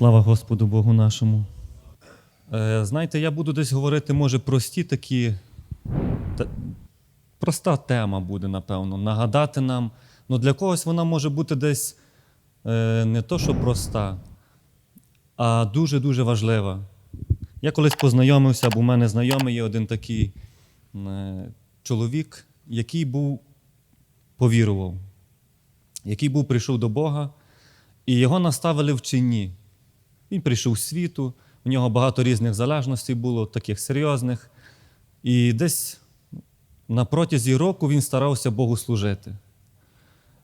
Слава Господу Богу нашому. Е, знаєте, я буду десь говорити, може, прості такі. Та, проста тема буде, напевно. Нагадати нам. Ну, для когось вона може бути десь е, не то, що проста, а дуже-дуже важлива. Я колись познайомився, бо у мене знайомий є один такий е, чоловік, який був повірував, який був прийшов до Бога, і його наставили в чині. Він прийшов з світу, у нього багато різних залежностей було, таких серйозних. І десь на протязі року він старався Богу служити.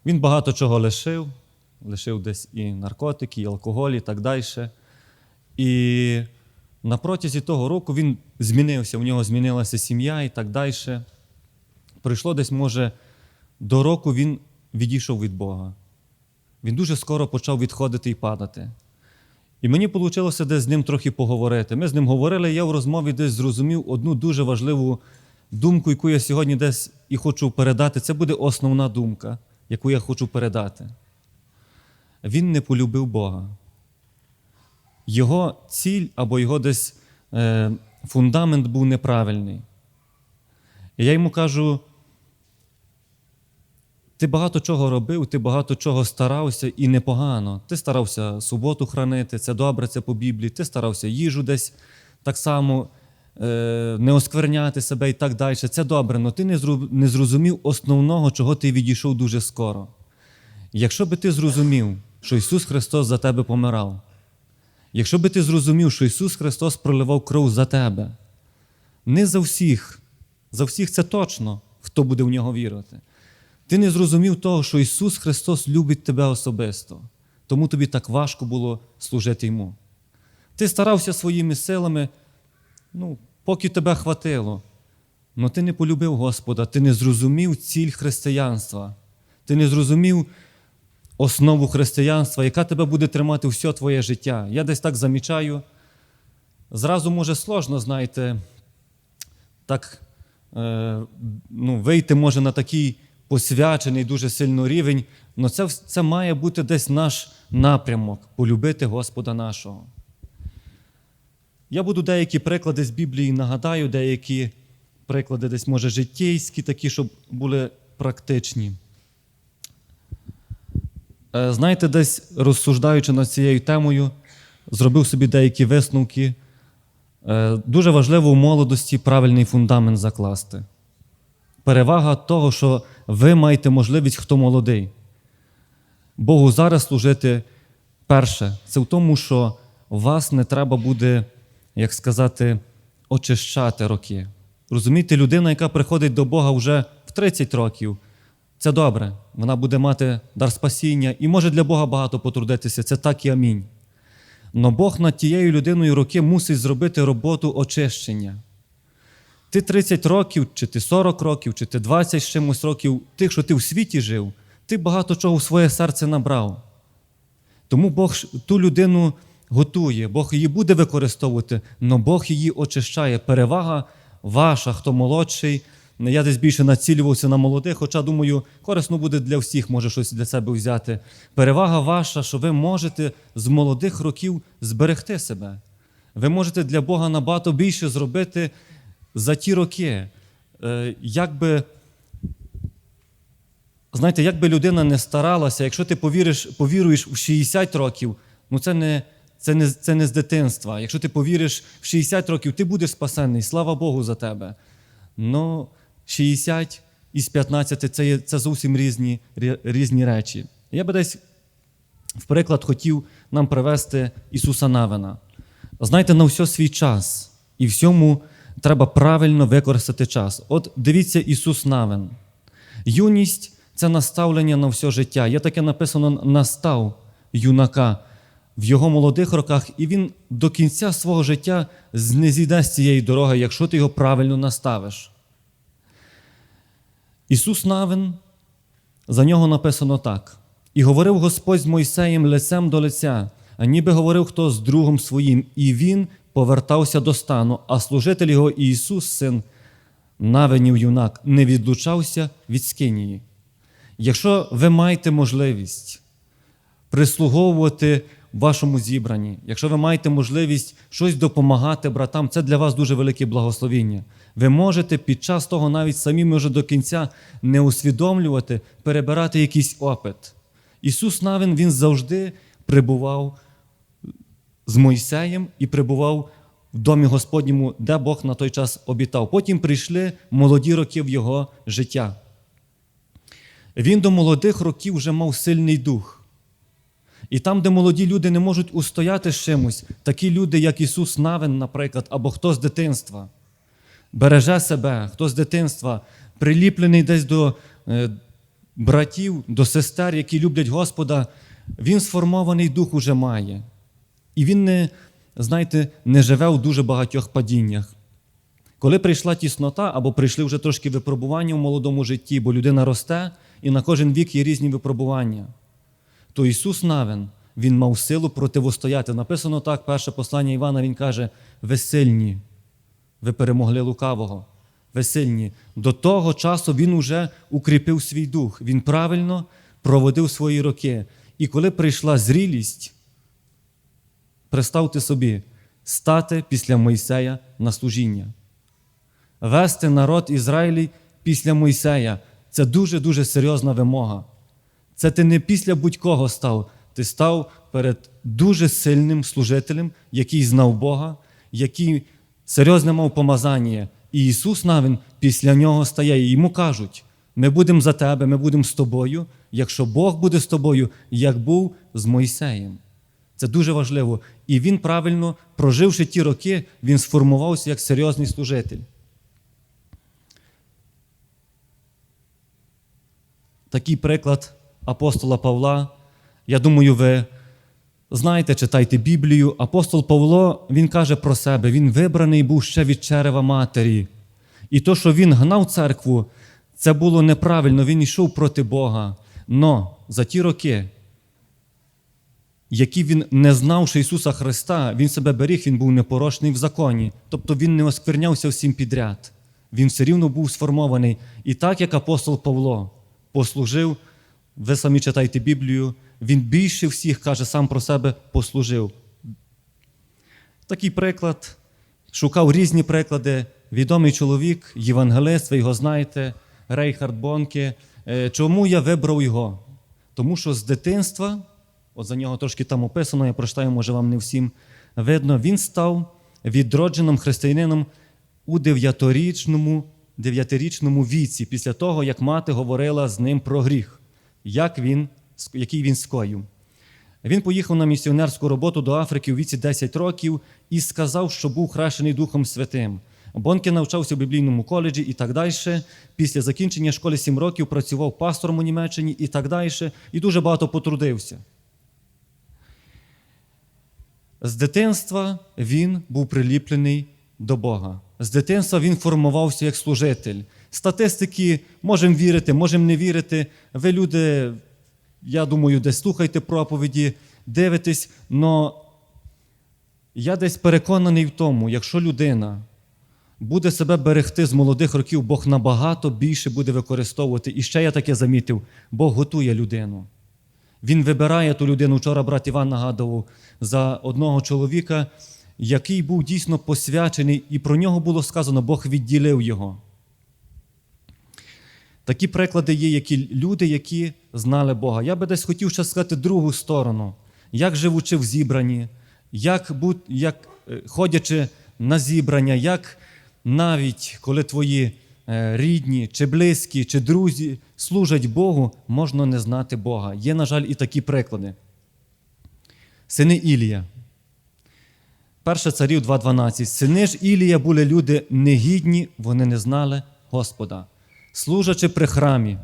Він багато чого лишив, лишив десь і наркотики, і алкоголь, і так далі. І на протязі того року він змінився, у нього змінилася сім'я і так далі. Прийшло десь, може, до року він відійшов від Бога. Він дуже скоро почав відходити і падати. І мені вийшло десь з ним трохи поговорити. Ми з ним говорили, я в розмові десь зрозумів одну дуже важливу думку, яку я сьогодні десь і хочу передати. Це буде основна думка, яку я хочу передати. Він не полюбив Бога. Його ціль або його десь е, фундамент був неправильний. І я йому кажу: ти багато чого робив, ти багато чого старався і непогано. Ти старався суботу хранити, це добре, це по Біблії. Ти старався їжу десь так само е, не оскверняти себе і так далі. Це добре, але ти не, зрозумів основного, чого ти відійшов дуже скоро. Якщо би ти зрозумів, що Ісус Христос за тебе помирав, якщо би ти зрозумів, що Ісус Христос проливав кров за тебе, не за всіх, за всіх це точно, хто буде в нього вірити. Ти не зрозумів того, що Ісус Христос любить тебе особисто, тому тобі так важко було служити Йому. Ти старався своїми силами, ну, поки тебе хватило. але ти не полюбив Господа, ти не зрозумів ціль християнства, ти не зрозумів основу християнства, яка тебе буде тримати все твоє життя. Я десь так замічаю. Зразу може сложно, знаєте, так е, ну, вийти може на такий посвячений дуже сильно рівень, але це, це має бути десь наш напрямок полюбити Господа нашого. Я буду деякі приклади з Біблії нагадаю, деякі приклади десь, може, життєйські, такі, щоб були практичні. Е, Знаєте, десь розсуждаючи над цією темою, зробив собі деякі висновки. Е, Дуже важливо у молодості правильний фундамент закласти. Перевага того, що ви маєте можливість, хто молодий. Богу зараз служити перше, це в тому, що вас не треба буде, як сказати, очищати роки. Розумієте, людина, яка приходить до Бога вже в 30 років, це добре. Вона буде мати дар спасіння і може для Бога багато потрудитися. Це так і амінь. Но Бог над тією людиною роки мусить зробити роботу очищення. Ти 30 років, чи ти 40 років, чи ти 20 з чимось років, тих, що ти в світі жив, ти багато чого в своє серце набрав. Тому Бог ту людину готує, Бог її буде використовувати, але Бог її очищає. Перевага ваша, хто молодший. Я десь більше націлювався на молодих, хоча думаю, корисно буде для всіх, може щось для себе взяти. Перевага ваша, що ви можете з молодих років зберегти себе. Ви можете для Бога набагато більше зробити за ті роки. Е, Якби, знаєте, як би людина не старалася, якщо ти повіриш, повіруєш в 60 років, ну це не, це, не, це не з дитинства. Якщо ти повіриш в 60 років, ти будеш спасенний, слава Богу за тебе. Ну, 60 із 15 це, є, це зовсім різні, різні речі. Я би десь, в приклад, хотів нам привести Ісуса Навина. Знаєте, на все свій час. І всьому треба правильно використати час. От дивіться, Ісус Навин. Юність це наставлення на все життя. Є таке написано настав юнака в його молодих роках, і він до кінця свого життя не з цієї дороги, якщо ти його правильно наставиш. Ісус Навин, за нього написано так. І говорив Господь з Мойсеєм лицем до лиця, а ніби говорив хто з другом своїм, і він повертався до стану, а служитель його Ісус, син Навинів юнак, не відлучався від Скинії. Якщо ви маєте можливість прислуговувати вашому зібранні, якщо ви маєте можливість щось допомагати братам, це для вас дуже велике благословіння. Ви можете під час того навіть самі може до кінця не усвідомлювати, перебирати якийсь опит. Ісус Навин Він завжди прибував з Мойсеєм і прибував в домі Господньому, де Бог на той час обітав. Потім прийшли молоді роки в його життя. Він до молодих років вже мав сильний дух. І там, де молоді люди не можуть устояти з чимось, такі люди, як Ісус Навин, наприклад, або хто з дитинства, береже себе, хто з дитинства, приліплений десь до е, братів, до сестер, які люблять Господа, він сформований дух уже має. І він не, знаєте, не живе у дуже багатьох падіннях. Коли прийшла тіснота, або прийшли вже трошки випробування в молодому житті, бо людина росте, і на кожен вік є різні випробування, то Ісус Навин, Він мав силу противостояти. Написано так, перше послання Івана, Він каже: ви сильні, ви перемогли лукавого, ви сильні. До того часу Він уже укріпив свій дух, Він правильно проводив свої роки. І коли прийшла зрілість, представте собі, стати після Мойсея на служіння. Вести народ Ізраїлі після Мойсея це дуже-дуже серйозна вимога. Це ти не після будь-кого став, ти став перед дуже сильним служителем, який знав Бога, який серйозне мав помазання. І Ісус навин після нього стає. І йому кажуть: ми будемо за тебе, ми будемо з тобою, якщо Бог буде з тобою, як був з Мойсеєм. Це дуже важливо. І він правильно, проживши ті роки, він сформувався як серйозний служитель. Такий приклад апостола Павла. Я думаю, ви знаєте, читайте Біблію. Апостол Павло він каже про себе: він вибраний був ще від черева матері. І то, що він гнав церкву, це було неправильно, він йшов проти Бога. Но за ті роки, які він не знавши Ісуса Христа, він себе беріг, він був непорочний в законі. Тобто він не осквернявся всім підряд. Він все рівно був сформований. І так, як апостол Павло послужив, ви самі читайте Біблію, він більше всіх каже сам про себе послужив. Такий приклад, шукав різні приклади. Відомий чоловік, євангелист, ви його знаєте, Рейхард Бонке. Е, Чому я вибрав його? Тому що з дитинства, от за нього трошки там описано, я прочитаю, може вам не всім видно, він став відродженим християнином у дев'ятирічному дев'ятирічному віці, після того, як мати говорила з ним про гріх, як він, який він скоїв. Він поїхав на місіонерську роботу до Африки у віці 10 років і сказав, що був хрещений Духом Святим. Бонке навчався в біблійному коледжі і так далі. Після закінчення школи 7 років працював пастором у Німеччині і так далі, і дуже багато потрудився. З дитинства він був приліплений до Бога. З дитинства він формувався як служитель. Статистики можемо вірити, можемо не вірити. Ви, люди, я думаю, десь слухайте проповіді, дивитесь, але я десь переконаний в тому, якщо людина буде себе берегти з молодих років, Бог набагато більше буде використовувати. І ще я таке замітив: Бог готує людину. Він вибирає ту людину. Вчора брат Іван нагадував за одного чоловіка, який був дійсно посвячений, і про нього було сказано, Бог відділив його. Такі приклади є, які люди, які знали Бога. Я би десь хотів ще сказати другу сторону, як живучи в зібранні, як, будь, як е, ходячи на зібрання, як навіть коли твої рідні, чи близькі, чи друзі служать Богу, можна не знати Бога. Є, на жаль, і такі приклади. Сини Ілія. Перше царів 2.12. Сини ж Ілія були люди негідні, вони не знали Господа. Служачи при храмі,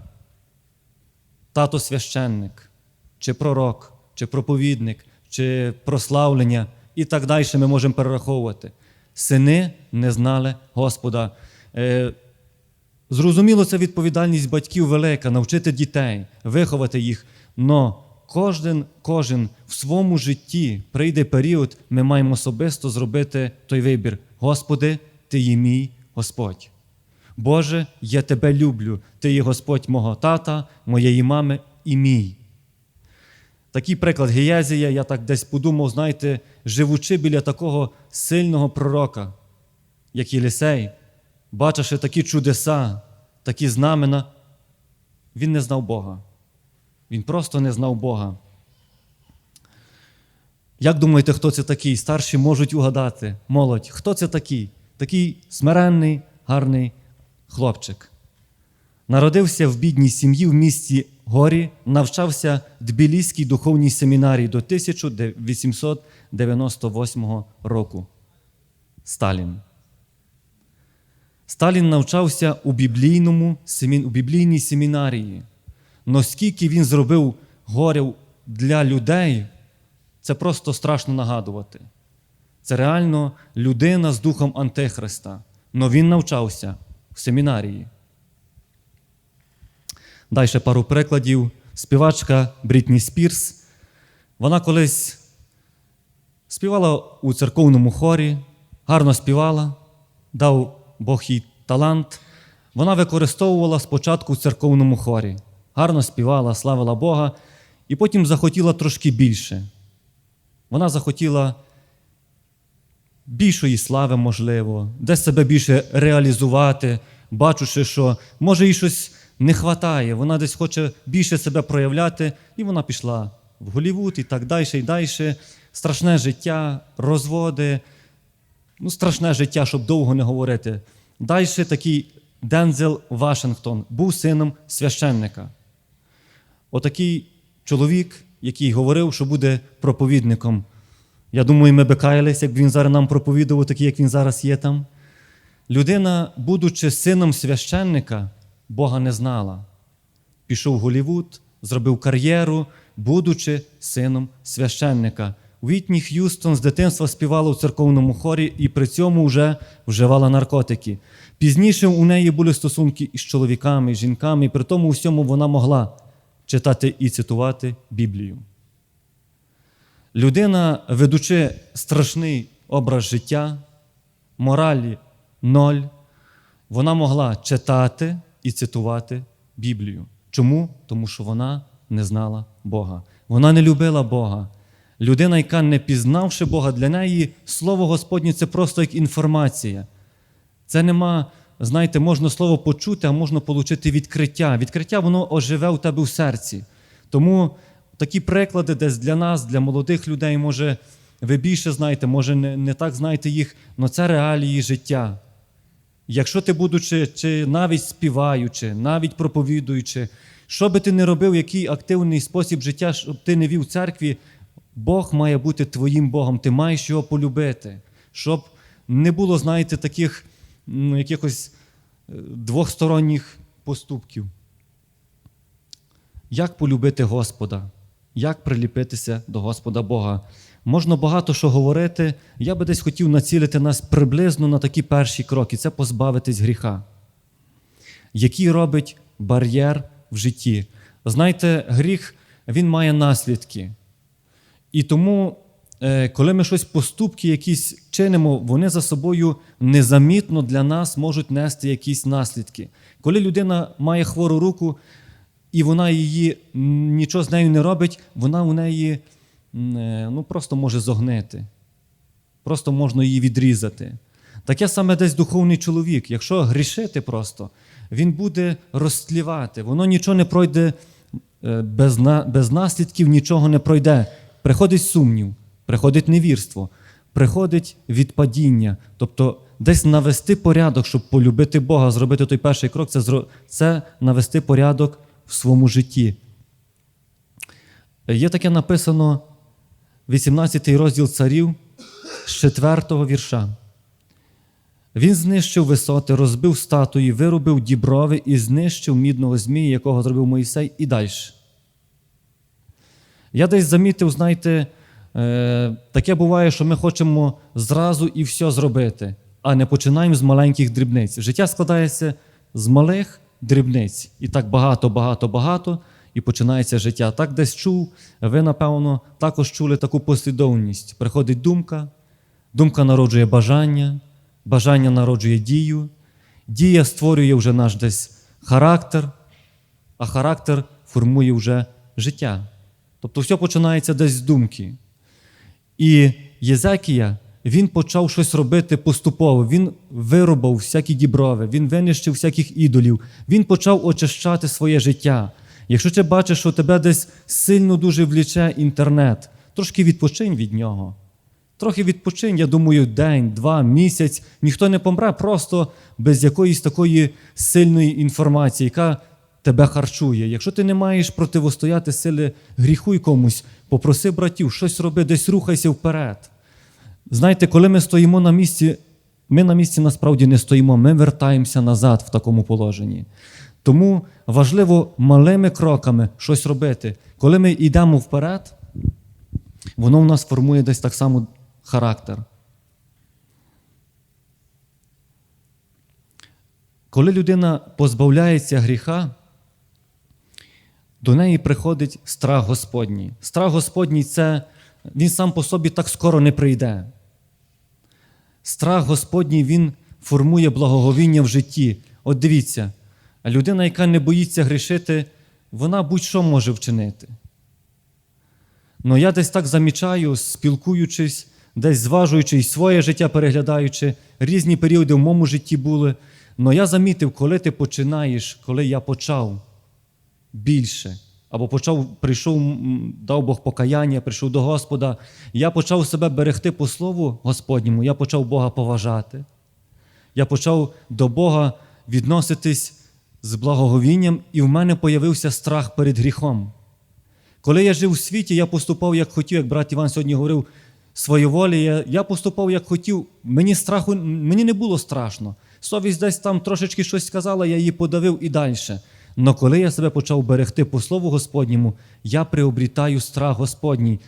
тато священник, чи пророк, чи проповідник, чи прославлення, і так далі ми можемо перераховувати. Сини не знали Господа. Зрозуміло, це відповідальність батьків велика, навчити дітей, виховати їх. Но кожен, кожен в своєму житті прийде період, ми маємо особисто зробити той вибір. Господи, Ти є мій Господь. Боже, я Тебе люблю, Ти є Господь мого тата, моєї мами і мій. Такий приклад Гієзія, я так десь подумав, знаєте, живучи біля такого сильного пророка, як Єлісей, бачивши такі чудеса, такі знамена, він не знав Бога. Він просто не знав Бога. Як думаєте, хто це такий? Старші можуть угадати, молодь. Хто це такий? Такий смиренний, гарний хлопчик. Народився в бідній сім'ї в місті Горі, навчався в Тбіліській духовній семінарії до 1898 року. Сталін. Сталін навчався у, біблійному, у біблійній семінарії. Но скільки він зробив горів для людей, це просто страшно нагадувати. Це реально людина з духом Антихриста. Но він навчався в семінарії. Далі пару прикладів. Співачка Брітні Спірс. Вона колись співала у церковному хорі, гарно співала, дав Бог їй талант. Вона використовувала спочатку в церковному хорі. Гарно співала, славила Бога, і потім захотіла трошки більше. Вона захотіла більшої слави, можливо, десь себе більше реалізувати, бачучи, що може їй щось не вистачає, вона десь хоче більше себе проявляти, і вона пішла в Голівуд і так далі, і далі. Страшне життя, розводи, ну, страшне життя, щоб довго не говорити. Далі такий Дензел Вашингтон був сином священника. Отакий чоловік, який говорив, що буде проповідником. Я думаю, ми би каялись, якби він зараз нам проповідував, такий, як він зараз є там. Людина, будучи сином священника, Бога не знала. Пішов в Голівуд, зробив кар'єру, будучи сином священника. Вітні Х'юстон з дитинства співала у церковному хорі і при цьому вже вживала наркотики. Пізніше у неї були стосунки із чоловіками, жінками, і при тому всьому вона могла читати і цитувати Біблію. Людина, ведучи страшний образ життя, моралі ноль, вона могла читати і цитувати Біблію. Чому? Тому що вона не знала Бога. Вона не любила Бога. Людина, яка не пізнавши Бога, для неї Слово Господнє це просто як інформація. Це нема, знаєте, можна слово почути, а можна отримати відкриття. Відкриття воно оживе у тебе в серці. Тому такі приклади десь для нас, для молодих людей, може, ви більше знаєте, може, не, не так знаєте їх, але це реалії життя. Якщо ти, будучи, чи навіть співаючи, навіть проповідуючи, що би ти не робив, який активний спосіб життя, щоб ти не вів церкві, Бог має бути твоїм Богом, ти маєш його полюбити, щоб не було, знаєте, таких ну, якихось е, двохсторонніх поступків. Як полюбити Господа? Як приліпитися до Господа Бога? Можна багато що говорити. Я би десь хотів націлити нас приблизно на такі перші кроки це позбавитись гріха, який робить бар'єр в житті. Знаєте, гріх він має наслідки. І тому, е, коли ми щось поступки якісь чинимо, вони за собою незамітно для нас можуть нести якісь наслідки. Коли людина має хвору руку, і вона її нічого з нею не робить, вона у неї е, ну, просто може зогнити. Просто можна її відрізати. Таке саме десь духовний чоловік. Якщо грішити просто, він буде розтлівати, воно нічого не пройде е, без, на, без наслідків, нічого не пройде. Приходить сумнів, приходить невірство, приходить відпадіння. Тобто десь навести порядок, щоб полюбити Бога, зробити той перший крок, це, це навести порядок в своєму житті. Є таке написано 18 розділ царів з 4 вірша. Він знищив висоти, розбив статуї, виробив діброви і знищив мідного змія, якого зробив Моїсей, і далі. Я десь замітив, знаєте, е, таке буває, що ми хочемо зразу і все зробити, а не починаємо з маленьких дрібниць. Життя складається з малих дрібниць. І так багато, багато, багато, і починається життя. Так десь чув, ви, напевно, також чули таку послідовність. Приходить думка, думка народжує бажання, бажання народжує дію, дія створює вже наш десь характер, а характер формує вже життя. Тобто все починається десь з думки. І Єзекія, він почав щось робити поступово. Він вирубав всякі діброви, він винищив всяких ідолів, він почав очищати своє життя. Якщо ти бачиш, що тебе десь сильно дуже вліче інтернет, трошки відпочинь від нього. Трохи відпочинь, я думаю, день, два, місяць. Ніхто не помре просто без якоїсь такої сильної інформації, яка тебе харчує. Якщо ти не маєш противостояти сили гріху якомусь, попроси братів, щось роби, десь рухайся вперед. Знаєте, коли ми стоїмо на місці, ми на місці насправді не стоїмо, ми вертаємося назад в такому положенні. Тому важливо малими кроками щось робити. Коли ми йдемо вперед, воно в нас формує десь так само характер. Коли людина позбавляється гріха, до неї приходить страх Господній. Страх Господній це він сам по собі так скоро не прийде. Страх Господній він формує благоговіння в житті. От дивіться, людина, яка не боїться грішити, вона будь-що може вчинити. Ну я десь так замічаю, спілкуючись, десь зважуючи своє життя переглядаючи, різні періоди в моєму житті були. Но я замітив, коли ти починаєш, коли я почав більше, або почав, прийшов, дав Бог покаяння, прийшов до Господа, я почав себе берегти по Слову Господньому, я почав Бога поважати. Я почав до Бога відноситись з благоговінням, і в мене появився страх перед гріхом. Коли я жив у світі, я поступав, як хотів, як брат Іван сьогодні говорив, своєволі, я, я поступав, як хотів. Мені страху, мені не було страшно. Совість десь там трошечки щось сказала, я її подавив і далі. Но коли я себе почав берегти по Слову Господньому, я приобрітаю страх Господній.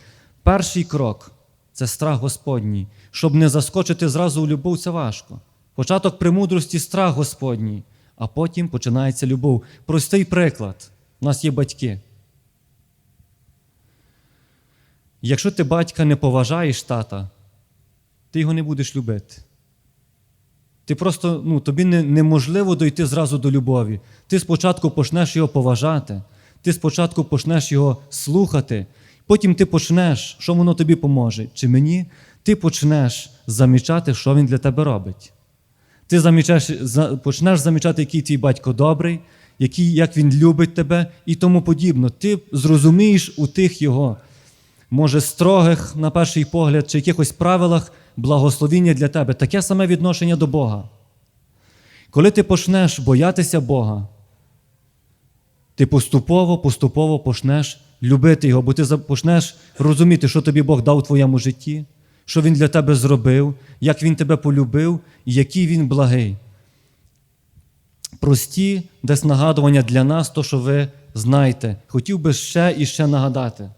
Перший крок це страх Господній. Щоб не заскочити зразу у любов, це важко. Початок премудрості страх Господній, а потім починається любов. Простий приклад. У нас є батьки. Якщо ти батька не поважаєш тата, ти його не будеш любити. Ти просто, ну, тобі не, неможливо дойти зразу до любові. Ти спочатку почнеш його поважати, ти спочатку почнеш його слухати, потім ти почнеш, що воно тобі поможе. Чи мені? Ти почнеш замічати, що він для тебе робить. Ти замічаєш, за- почнеш замічати, який твій батько добрий, який, як він любить тебе і тому подібно. Ти зрозумієш у тих його, може, строгих, на перший погляд, чи якихось правилах благословіння для тебе, таке саме відношення до Бога. Коли ти почнеш боятися Бога, ти поступово, поступово почнеш любити Його, бо ти почнеш розуміти, що тобі Бог дав у твоєму житті, що Він для тебе зробив, як Він тебе полюбив і який Він благий. Прості десь нагадування для нас, то, що ви знаєте. Хотів би ще і ще нагадати.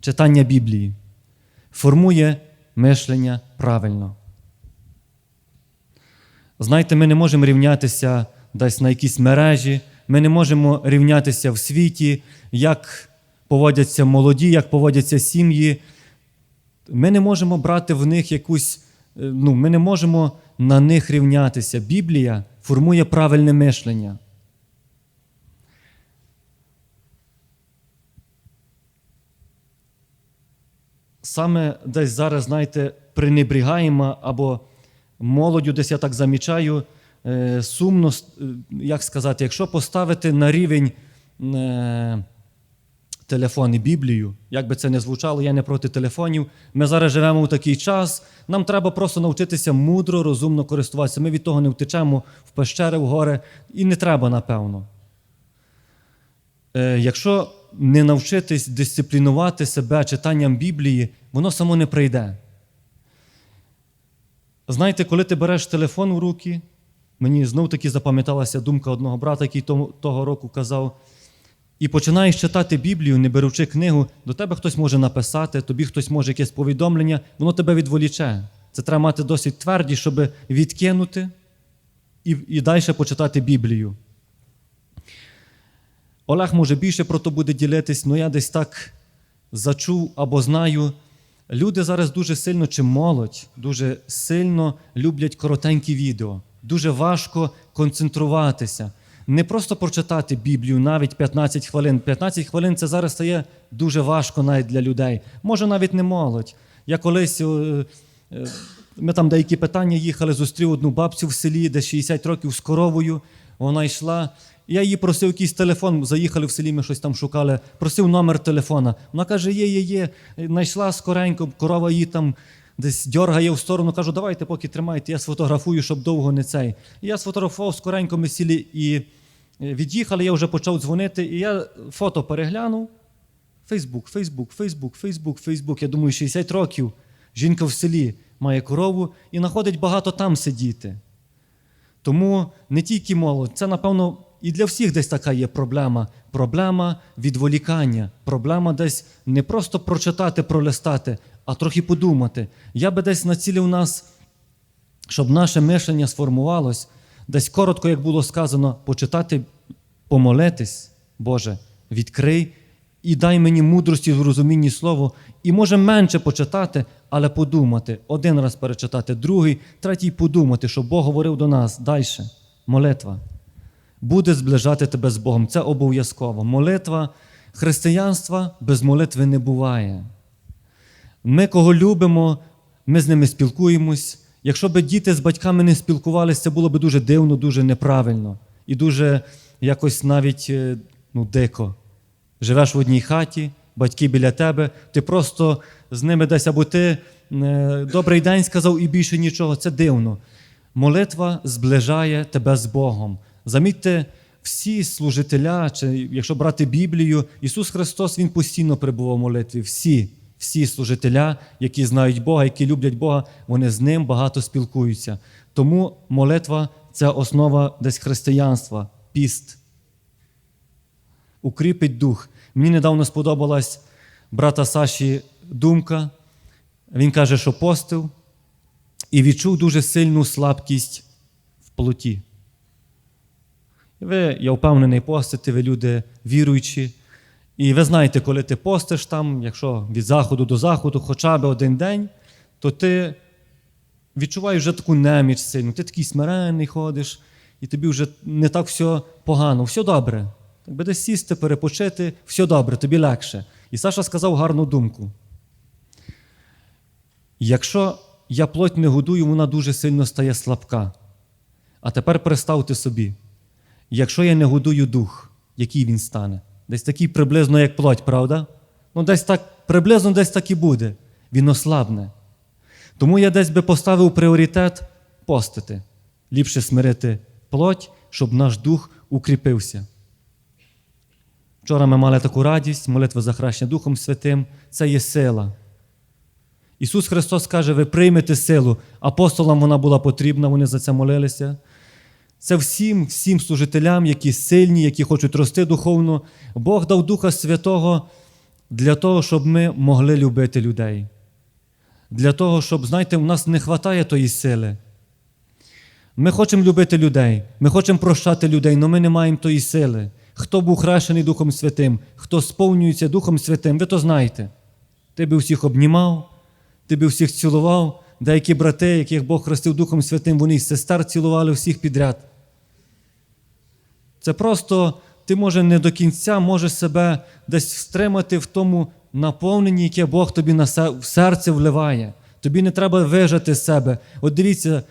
Читання Біблії формує мишлення правильно. Знаєте, ми не можемо рівнятися десь на якійсь мережі, ми не можемо рівнятися в світі, як поводяться молоді, як поводяться сім'ї. Ми не можемо брати в них якусь, е, ну, ми не можемо на них рівнятися. Біблія формує правильне мишлення. Саме десь зараз, знаєте, пренебрігаємо або молоддю, десь я так замічаю, е, сумно, е, як сказати, якщо поставити на рівень е, телефон і Біблію, як би це не звучало, я не проти телефонів. Ми зараз живемо у такий час. Нам треба просто навчитися мудро, розумно користуватися. Ми від того не втечемо в пещери, в гори, і не треба, напевно. Е, якщо не навчитись дисциплінувати себе читанням Біблії, воно само не прийде. Знаєте, коли ти береш телефон в руки, мені знов таки запам'яталася думка одного брата, який того, року казав, і починаєш читати Біблію, не беручи книгу, до тебе хтось може написати, тобі хтось може якесь повідомлення, воно тебе відволіче. Це треба мати досить тверді, щоб відкинути і, і далі почитати Біблію. Олег може більше про то буде ділитись, але я десь так зачув або знаю. Люди зараз дуже сильно, чи молодь, дуже сильно люблять коротенькі відео. Дуже важко концентруватися. не просто прочитати Біблію навіть 15 хвилин. 15 хвилин це зараз стає дуже важко навіть для людей. Може, навіть не молодь. Я колись. е, е, Ми там деякі питання їхали, зустрів одну бабцю в селі, де 60 років з коровою. Вона йшла. Я її просив якийсь телефон, заїхали в селі, ми щось там шукали, просив номер телефона. Вона каже: є, є, є. Знайшла скоренько, корова її там десь дьоргає в сторону. Кажу, давайте, поки тримайте, я сфотографую, щоб довго не цей. І я сфотографував скоренько, ми сілі і е, від'їхали, я вже почав дзвонити, і я фото переглянув. Фейсбук, Фейсбук, Фейсбук, Фейсбук, Фейсбук. Я думаю, 60 років. Жінка в селі має корову і знаходить багато там сидіти. Тому не тільки молодь, це, напевно, і для всіх десь така є проблема. Проблема відволікання, проблема десь не просто прочитати, пролистати, а трохи подумати. Я би десь націлив нас, щоб наше мишлення сформувалось, десь коротко, як було сказано, почитати, помолитись, Боже, відкрий і дай мені мудрості в розумінні слово, і може менше почитати, але подумати. Один раз перечитати, другий, третій подумати, що Бог говорив до нас далі. Молитва. Буде зближати тебе з Богом. Це обов'язково. Молитва християнства без молитви не буває. Ми, кого любимо, ми з ними спілкуємось. Якщо б діти з батьками не спілкувалися, це було б дуже дивно, дуже неправильно і дуже якось навіть е, ну, дико. Живеш в одній хаті, батьки біля тебе, ти просто з ними десь або ти е, добрий день сказав і більше нічого. Це дивно. Молитва зближає тебе з Богом. Замітьте, всі служителя, чи якщо брати Біблію, Ісус Христос Він постійно перебував в молитві. Всі, всі служителя, які знають Бога, які люблять Бога, вони з ним багато спілкуються. Тому молитва це основа десь християнства, піст. Укріпить дух. Мені недавно сподобалась брата Саші думка. Він каже, що постив і відчув дуже сильну слабкість в плоті. Ви, я впевнений, постите, ви люди віруючі. І ви знаєте, коли ти постиш там, якщо від заходу до заходу хоча б один день, то ти відчуваєш вже таку неміч сильну. Ти такий смиренний ходиш, і тобі вже не так все погано, все добре. Так би десь сісти, перепочити, все добре, тобі легше. І Саша сказав гарну думку. Якщо я плоть не годую, вона дуже сильно стає слабка. А тепер представте собі, якщо я не годую дух, який він стане? Десь такий приблизно, як плоть, правда? Ну, десь так, приблизно десь так і буде. Він ослабне. Тому я десь би поставив пріоритет постити. Ліпше смирити плоть, щоб наш дух укріпився. Вчора ми мали таку радість, молитва за хрещення Духом Святим це є сила. Ісус Христос каже, ви приймете силу. Апостолам вона була потрібна, вони за це молилися. Це всім, всім служителям, які сильні, які хочуть рости духовно. Бог дав Духа Святого для того, щоб ми могли любити людей. Для того, щоб, знаєте, у нас не вистачає тої сили. Ми хочемо любити людей, ми хочемо прощати людей, але ми не маємо тої сили. Хто був хрещений Духом Святим, хто сповнюється Духом Святим, ви то знаєте. Ти би всіх обнімав, ти би всіх цілував. Деякі брати, яких Бог хрестив Духом Святим, вони і сестер цілували всіх підряд. Це просто ти, може, не до кінця можеш себе десь стримати в тому наповненні, яке Бог тобі в серце вливає. Тобі не треба вижати себе. От дивіться,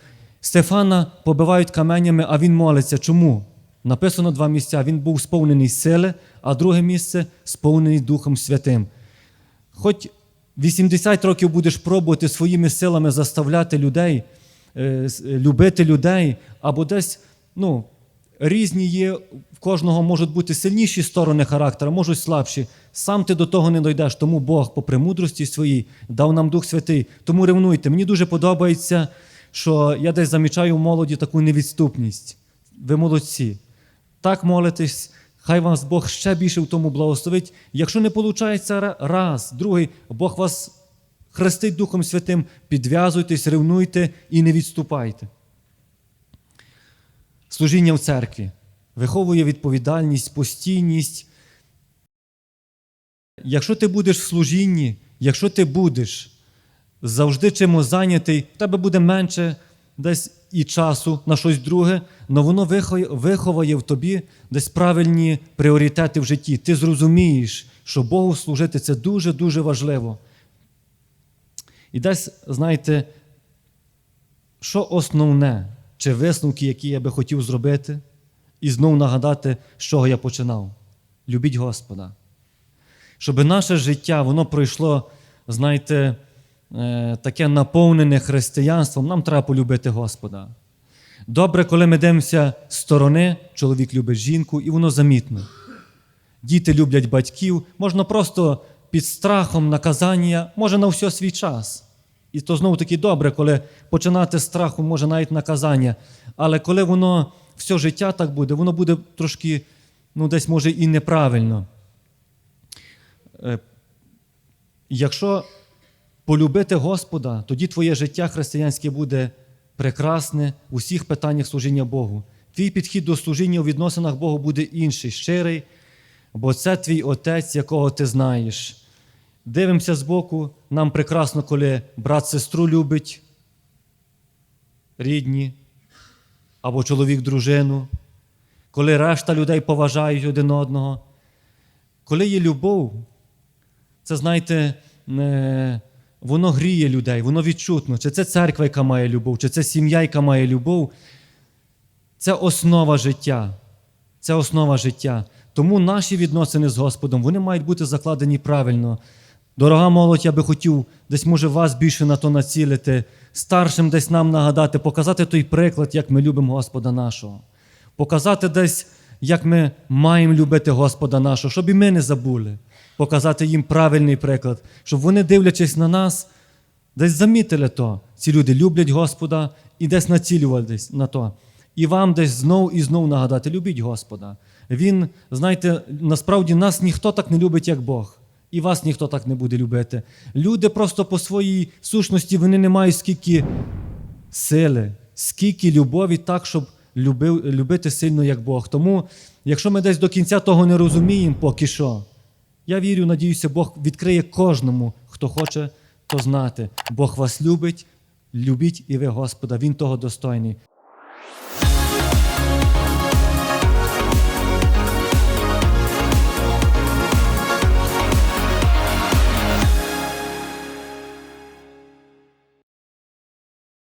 Стефана побивають каменями, а він молиться. Чому? Написано два місця. Він був сповнений сили, а друге місце сповнений Духом Святим. Хоч 80 років будеш пробувати своїми силами заставляти людей, е, любити людей, або десь ну, різні є, в кожного можуть бути сильніші сторони характера, можуть слабші. Сам ти до того не дойдеш, тому Бог, по премудрості своїй, дав нам Дух Святий. Тому ревнуйте. Мені дуже подобається, що я десь замічаю в молоді таку невідступність. Ви молодці. Так молитесь, хай вас Бог ще більше в тому благословить. Якщо не виходить раз, другий, Бог вас хрестить Духом Святим, підв'язуйтесь, ревнуйте і не відступайте. Служіння в церкві виховує відповідальність, постійність. Якщо ти будеш в служінні, якщо ти будеш завжди чимось зайнятий, в тебе буде менше десь і часу на щось друге, але воно виховає, в тобі десь правильні пріоритети в житті. Ти зрозумієш, що Богу служити це дуже-дуже важливо. І десь, знаєте, що основне, чи висновки, які я би хотів зробити, і знов нагадати, з чого я починав. Любіть Господа. Щоб наше життя воно пройшло, знаєте, е, таке наповнене християнством, нам треба полюбити Господа. Добре, коли ми дивимося з сторони, чоловік любить жінку, і воно замітно. Діти люблять батьків, можна просто під страхом наказання, може на все свій час. І то знову таки добре, коли починати з страху, може навіть наказання. Але коли воно все життя так буде, воно буде трошки, ну, десь може і неправильно. Е, Якщо полюбити Господа, тоді твоє життя християнське буде прекрасне у всіх питаннях служіння Богу. Твій підхід до служіння у відносинах Богу буде інший, щирий, бо це твій отець, якого ти знаєш. Дивимося збоку, нам прекрасно, коли брат сестру любить, рідні, або чоловік дружину, коли решта людей поважають один одного. Коли є любов, це, знаєте, не- воно гріє людей, воно відчутно. Чи це церква, яка має любов, чи це сім'я, яка має любов. Це основа життя. Це основа життя. Тому наші відносини з Господом вони мають бути закладені правильно. Дорога молодь, я би хотів десь, може, вас більше на то націлити, старшим десь нам нагадати, показати той приклад, як ми любимо Господа нашого. Показати десь, як ми маємо любити Господа нашого, щоб і ми не забули. Показати їм правильний приклад, щоб вони, дивлячись на нас, десь замітили то. Ці люди люблять Господа і десь націлювались на то. І вам десь знов і знов нагадати: любіть Господа. Він, знаєте, насправді нас ніхто так не любить, як Бог. І вас ніхто так не буде любити. Люди просто по своїй сущності вони не мають скільки сили, скільки любові, так, щоб любив, любити сильно, як Бог. Тому, якщо ми десь до кінця того не розуміємо, поки що, я вірю, надіюся, Бог відкриє кожному, хто хоче то знати. Бог вас любить, любіть і ви Господа, Він того достойний.